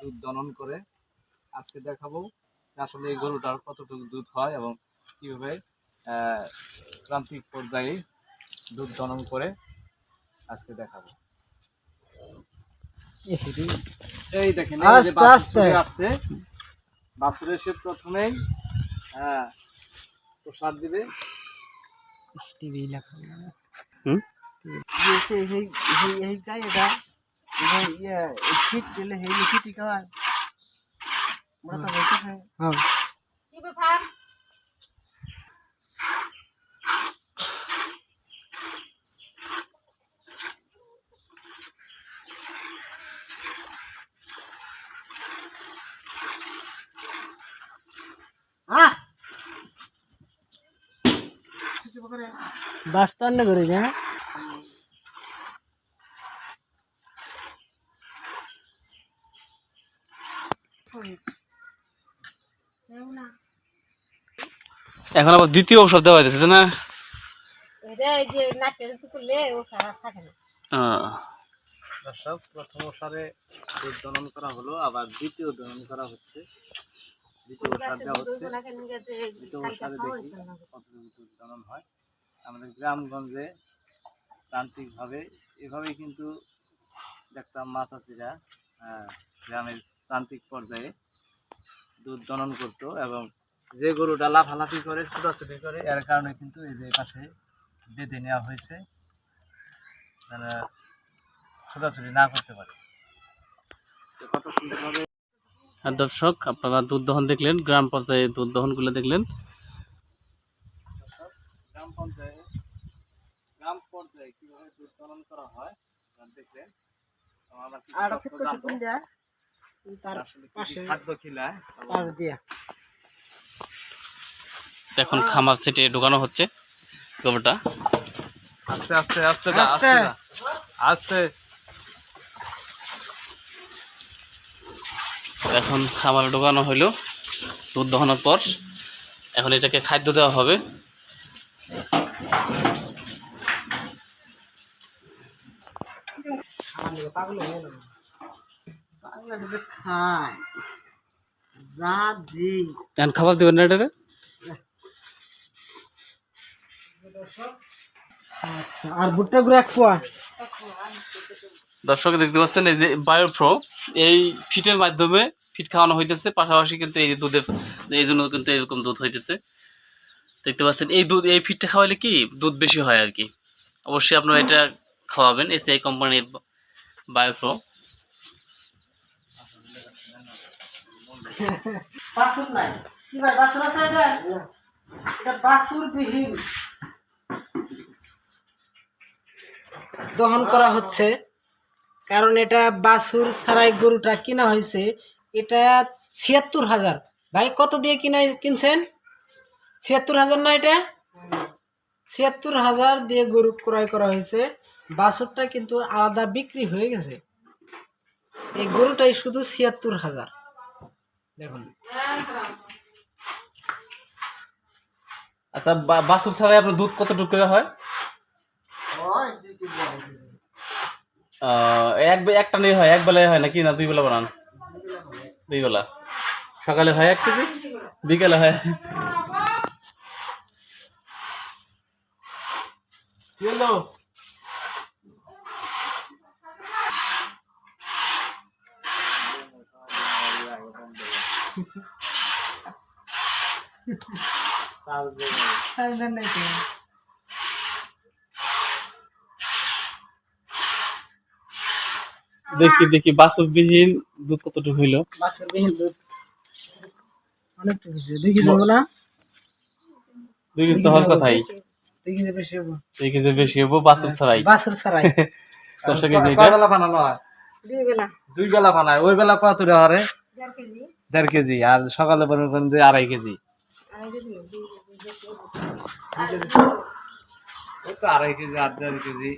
দুধ দনন করে আজকে দেখাবো আসলে এই গরুটার কতটুকু দুধ হয় এবং কীভাবে প্রান্তিক পর্যায়ে দুধ দনন করে আজকে দেখাবো। এই দেখেন আসছে। বাসুরে সে প্রথমেই হ্যাঁ প্রসাদ দিবে। টিভি লেখা। হুম? এই এই এই iya ikit dile he likit ikaw mura ta dito sa ha ibe par Ah! Basta na gari niya. এখন আবার দ্বিতীয় ঔষধ দেওয়া তাই না? দর্শক প্রথম সারে দুধ দনন করা হলো আবার দ্বিতীয় দনন করা হচ্ছে। দ্বিতীয় সার দেওয়া হচ্ছে। দ্বিতীয় সারে দেখি কতটুকু দুধ দনন হয়। আমাদের গ্রামগঞ্জে প্রান্তিকভাবে এভাবেই কিন্তু দেখতাম মাছাচিরা আহ, গ্রামের প্রান্তিক পর্যায়ে দুধ দনন করতো এবং যে গরুটা লাফালাফি করে ছোটাছুটি করে এর কারণে কিন্তু এই যে পাশে বেঁধে নেওয়া হয়েছে যেন ছোটাছুটি না করতে পারে। কত সুন্দরভাবে আর দর্শক আপনারা দুধ দহন দেখলেন গ্রাম পর্যায়ে দুধ দহনগুলো দেখলেন। গ্রাম পর্যায়ে গ্রাম পর্যায়ে কীভাবে দুধ দহন করা হয় দেখলেন। আমরা তার পাশে দিয়া। এখন খামার সেটে ঢোকানো হচ্ছে গোবরটা। আস্তে আস্তে আস্তে আস্তে। আস্তে এখন খামারে ঢোকানো হইল দুধ দহনের পর। এখন এটাকে খাদ্য দেওয়া হবে। পাগল হয়ে যে খায় যা দেই। এখন খাবার দেবেন না এটারে? আচ্ছা আর ভুট্টা গুলো এক পোয়া। দর্শক দেখতে পাচ্ছেন এই যে বায়োপ্রো এই ফিটের মাধ্যমে ফিট খাওয়ানো হইতেছে। পাশাপাশি কিন্তু এই যে দুধের এই জন্য কিন্তু এরকম দুধ হইতেছে। দেখতে পাচ্ছেন এই দুধ এই ফিটটা খাওয়ালে কি দুধ বেশি হয় আর কি? অবশ্যই আপনারা এটা খাওয়াবেন এসিআই কোম্পানির বায়োপ্রো বাসুর নাই। কি ভাই বাসুর আছে এটা? এটা বাসুর বিহীন দহন করা হচ্ছে। কারণ এটা বাসুর ছাড়াই গরুটা কিনা হয়েছে এটা ছিয়াত্তর হাজার। ভাই কত দিয়ে কিনা কিনছেন? ছিয়াত্তর হাজার না এটা? ছিয়াত্তর হাজার দিয়ে গরু ক্রয় করা হয়েছে। বাছুরটা কিন্তু আলাদা বিক্রি হয়ে গেছে। এই গরুটাই শুধু ছিয়াত্তর হাজার। দেখুন। আচ্ছা বা- বাছুর ছাড়াই আপনার দুধ কতটুকু করে হয়? আহ, এক বে- একটা নিয়ে হয় এক বেলায় হয় নাকি না দুই বেলা বানান? দুই বেলা। সকালে হয় এক কেজি বিকেলে হয় হলো দেখি দেখি বিহীন দুধ কতটুকু হইল? দুধ। বেশি দুই কেজি হব না? দুই কেজি তো হওয়ার কথাই। দুই কেজি বেশি হব দুই কেজি বেশি হব বাছুর ছাড়াই। বাসের ছাড়াই। দর্শক এটা হয়? দুই বেলা। দুই বেলা বানায়। ওই বেলা কত টাকা হারে দেড় কেজি। দেড় কেজি আর সকালে মনে করেন যে আড়াই কেজি। আড়াই কেজি আর দেড় কেজি।